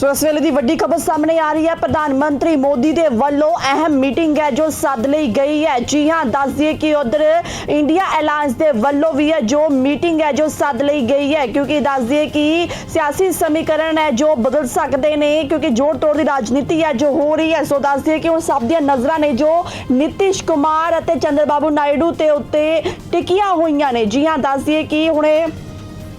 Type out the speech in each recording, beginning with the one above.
ਸੋ ਇਸ ਵੇਲੇ ਦੀ ਵੱਡੀ ਖਬਰ ਸਾਹਮਣੇ ਆ ਰਹੀ ਹੈ। ਪ੍ਰਧਾਨ ਮੰਤਰੀ ਮੋਦੀ ਦੇ ਵੱਲੋਂ ਅਹਿਮ ਮੀਟਿੰਗ ਹੈ, ਜੋ ਸੱਦ ਲਈ ਗਈ ਹੈ। ਜੀ ਹਾਂ, ਦੱਸ ਦਈਏ ਕਿ ਉਧਰ ਇੰਡੀਆ ਅਲਾਈਅੰਸ ਦੇ ਵੱਲੋਂ ਵੀ ਹੈ, ਜੋ ਮੀਟਿੰਗ ਹੈ, ਜੋ ਸੱਦ ਲਈ ਗਈ ਹੈ। ਕਿਉਂਕਿ ਦੱਸ ਦਈਏ ਕਿ ਸਿਆਸੀ ਸਮੀਕਰਨ ਹੈ, ਜੋ ਬਦਲ ਸਕਦੇ ਨੇ, ਕਿਉਂਕਿ ਜੋੜ ਤੋੜ ਦੀ ਰਾਜਨੀਤੀ ਹੈ, ਜੋ ਹੋ ਰਹੀ ਹੈ। ਸੋ ਦੱਸ ਦਈਏ ਕਿ ਉਹ ਸਭ ਦੀਆਂ ਨਜ਼ਰਾਂ ਨੇ, ਜੋ ਨਿਤਿਸ਼ ਕੁਮਾਰ ਅਤੇ ਚੰਦਰਬਾਬੂ ਨਾਇਡੂ ਤੇ ਉੱਤੇ ਟਿਕੀਆਂ ਹੋਈਆਂ ਨੇ। ਜੀ ਹਾਂ, ਦੱਸ ਦਈਏ ਕਿ ਹੁਣੇ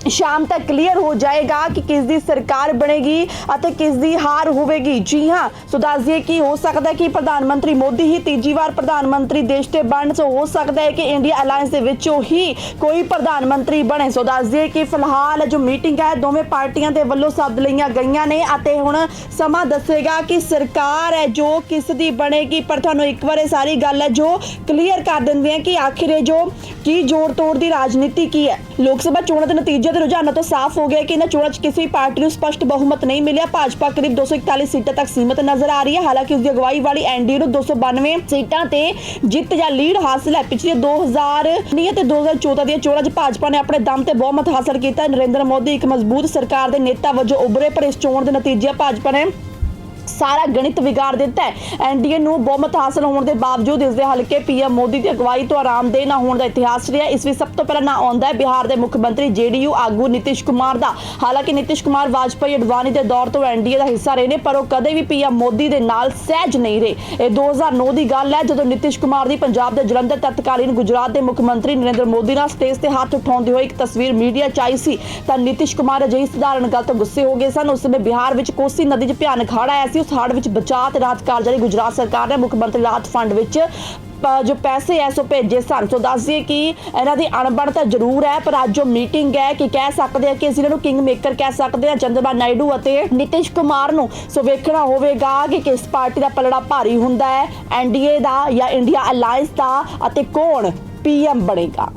ਸ਼ਾਮ ਤੱਕ ਕਲੀਅਰ ਹੋ ਜਾਏਗਾ ਕਿ ਕਿਸ ਦੀ ਸਰਕਾਰ ਬਣੇਗੀ ਅਤੇ ਕਿਸ ਦੀ ਹਾਰ ਹੋਵੇਗੀ। ਜੀ ਹਾਂ, ਸੋ ਦੱਸ ਦਈਏ ਕਿ ਹੋ ਸਕਦਾ ਕਿ ਪ੍ਰਧਾਨ ਮੰਤਰੀ ਮੋਦੀ ਹੀ ਤੀਜੀ ਵਾਰ ਪ੍ਰਧਾਨ ਮੰਤਰੀ ਦੇਸ਼ ਦੇ ਬਣ ਸੋ ਹੋ ਸਕਦਾ ਹੈ ਕਿ ਇੰਡੀਆ ਅਲਾਈਅੰਸ ਦੇ ਵਿੱਚੋਂ ਹੀ ਕੋਈ ਪ੍ਰਧਾਨ ਮੰਤਰੀ ਬਣੇ। ਸੋ ਦੱਸ ਦਈਏ ਕਿ ਫਿਲਹਾਲ ਜੋ ਮੀਟਿੰਗ ਹੈ, ਦੋਵੇਂ ਪਾਰਟੀਆਂ ਦੇ ਵੱਲੋਂ ਸੱਦ ਲਈਆਂ ਗਈਆਂ ਨੇ ਅਤੇ ਹੁਣ ਸਮਾਂ ਦੱਸੇਗਾ ਕਿ ਸਰਕਾਰ ਹੈ, ਜੋ ਕਿਸ ਦੀ ਬਣੇਗੀ। ਪਰ ਤੁਹਾਨੂੰ ਇੱਕ ਵਾਰ ਇਹ ਸਾਰੀ ਗੱਲ ਹੈ, ਜੋ ਕਲੀਅਰ ਕਰ ਦਿੰਦੇ ਆ ਕਿ ਆਖਿਰ ਇਹ ਜੋ ਕੀ ਜੋੜ ਤੋੜ ਦੀ ਰਾਜਨੀਤੀ ਕੀ ਹੈ? ਲੋਕ ਸਭਾ ਚੋਣਾਂ ਦੇ ਨਤੀਜੇ ਦੇ ਰੁਝਾਨਾਂ ਤੋਂ ਸਾਫ਼ ਹੋ ਗਿਆ ਕਿ ਇਹਨਾਂ ਚੋਣਾਂ 'ਚ ਕਿਸੇ ਪਾਰਟੀ ਨੂੰ ਸਪਸ਼ਟ ਬਹੁਮਤ ਨਹੀਂ ਮਿਲਿਆ, ਭਾਜਪਾ ਕਰੀਬ 241 ਸੀਟਾਂ ਤੱਕ ਸੀਮਤ ਨਜ਼ਰ ਆ ਰਹੀ ਹੈ। ਹਾਲਾਂਕਿ ਉਸ ਦੀ ਅਗਵਾਈ ਵਾਲੀ ਐਨਡੀਏ ਨੂੰ 292 ਸੀਟਾਂ ਤੇ ਜਿੱਤ ਜਾਂ ਲੀਡ ਹਾਸਲ ਹੈ। ਪਿਛਲੇ 2000 ਨਹੀਂ ਅਤੇ 2014 ਦੀਆਂ ਚੋਣਾਂ 'ਚ ਭਾਜਪਾ ਨੇ ਆਪਣੇ ਦਮ ਤੇ ਬਹੁਮਤ ਹਾਸਲ ਕੀਤਾ। ਨਰਿੰਦਰ ਮੋਦੀ ਇੱਕ ਮਜ਼ਬੂਤ ਸਰਕਾਰ ਦੇ ਨੇਤਾ ਵਜੋਂ ਉੱਭਰੇ, ਪਰ ਇਸ ਚੋਣ ਦੇ ਨਤੀਜੇ ਭਾਜਪਾ ਨੇ ਸਾਰਾ ਗਣਿਤ ਵਿਗਾੜ ਦਿੱਤਾ ਹੈ। ਐਨਡੀਏ ਨੂੰ ਬਹੁਮਤ ਹਾਸਲ ਹੋਣ ਦੇ ਬਾਵਜੂਦ ਇਸ ਦੇ ਹਲਕੇ ਪੀਐਮ ਮੋਦੀ ਦੀ ਅਗਵਾਈ ਤੋਂ ਆਰਾਮਦੇਹ ਨਾ ਹੋਣ ਦਾ ਇਤਿਹਾਸ ਰਿਹਾ। ਇਸ ਵਿੱਚ ਸਭ ਤੋਂ ਪਹਿਲਾਂ ਨਾ ਆਉਂਦਾ ਹੈ ਬਿਹਾਰ ਦੇ ਮੁੱਖ ਮੰਤਰੀ ਜੇਡੀਯੂ ਆਗੂ ਨਿਤਿਸ਼ ਕੁਮਾਰ ਦਾ। ਹਾਲਾਂਕਿ ਨਿਤਿਸ਼ ਕੁਮਾਰ ਵਾਜਪਾਈ ਅਡਵਾਨੀ ਦੇ ਦੌਰ ਤੋਂ ਐਨਡੀਏ ਦਾ ਹਿੱਸਾ ਰਹੇ ਨੇ, ਪਰ ਉਹ ਕਦੇ ਵੀ ਪੀਐਮ ਮੋਦੀ ਦੇ ਨਾਲ ਸਹਿਜ ਨਹੀਂ ਰਹੇ। ਇਹ 2009 ਦੀ ਗੱਲ ਹੈ, ਜਦੋਂ ਨਿਤਿਸ਼ ਕੁਮਾਰ ਦੀ ਪੰਜਾਬ ਦੇ ਜਲੰਧਰ ਤਤਕਾਲੀਨ ਗੁਜਰਾਤ ਦੇ ਮੁੱਖ ਮੰਤਰੀ ਨਰਿੰਦਰ ਮੋਦੀ ਨਾਲ ਸਟੇਜ ਤੇ ਹੱਥ ਉਠਾਉਂਦੇ ਹੋਏ ਇੱਕ ਤਸਵੀਰ ਮੀਡੀਆ 'ਚ ਆਈ ਸੀ, ਤਾਂ ਨਿਤਿਸ਼ ਕੁਮਾਰ ਅਜਿਹੀ ਸਧਾਰਨ ਗੱਲ ਤੋਂ ਗੁੱਸੇ ਹੋ ਗਏ ਸਨ। ਉਸ ਸਮੇਂ ਬਿਹਾਰ ਵਿੱਚ ਕੋਸੀ ਨਦੀ 'ਚ ਭਿਆਨਕ ਹੜ੍ਹ ਆਇਆ ਸੀ ਉਸ ਹੜ੍ਹ ਵਿੱਚ ਬਚਾਅ ਤੇ ਰਾਹਤ ਕਾਰਜਾਂ ਲਈ ਗੁਜਰਾਤ ਸਰਕਾਰ ਨੇ ਮੁੱਖ ਮੰਤਰੀ ਰਾਹਤ ਫੰਡ ਵਿੱਚ ਜੋ ਪੈਸੇ ਐ ਸੋ ਭੇਜੇ ਸਨ। ਸੋ ਦੱਸ ਦਈਏ ਕਿ ਇਹਨਾਂ ਦੀ ਅਣਬਣ ਤਾਂ ਜ਼ਰੂਰ ਹੈ, ਪਰ ਅੱਜ ਜੋ ਮੀਟਿੰਗ ਹੈ ਕਿ ਕਹਿ ਸਕਦੇ ਆ ਕਿ ਅਸੀਂ ਇਹਨਾਂ ਨੂੰ ਕਿੰਗ ਮੇਕਰ ਕਹਿ ਸਕਦੇ ਆ ਚੰਦਰਬਾ ਨਾਇਡੂ ਅਤੇ ਨਿਤਿਸ਼ ਕੁਮਾਰ ਨੂੰ। ਸੋ ਵੇਖਣਾ ਹੋਵੇਗਾ ਕਿ ਕਿਸ ਪਾਰਟੀ ਦਾ ਪਲੜਾ ਭਾਰੀ ਹੁੰਦਾ ਹੈ ਐਨਡੀਏ ਦਾ ਜਾਂ ਇੰਡੀਆ ਅਲਾਈਅੰਸ ਦਾ ਅਤੇ ਕੌਣ ਪੀਐਮ ਬਣੇਗਾ।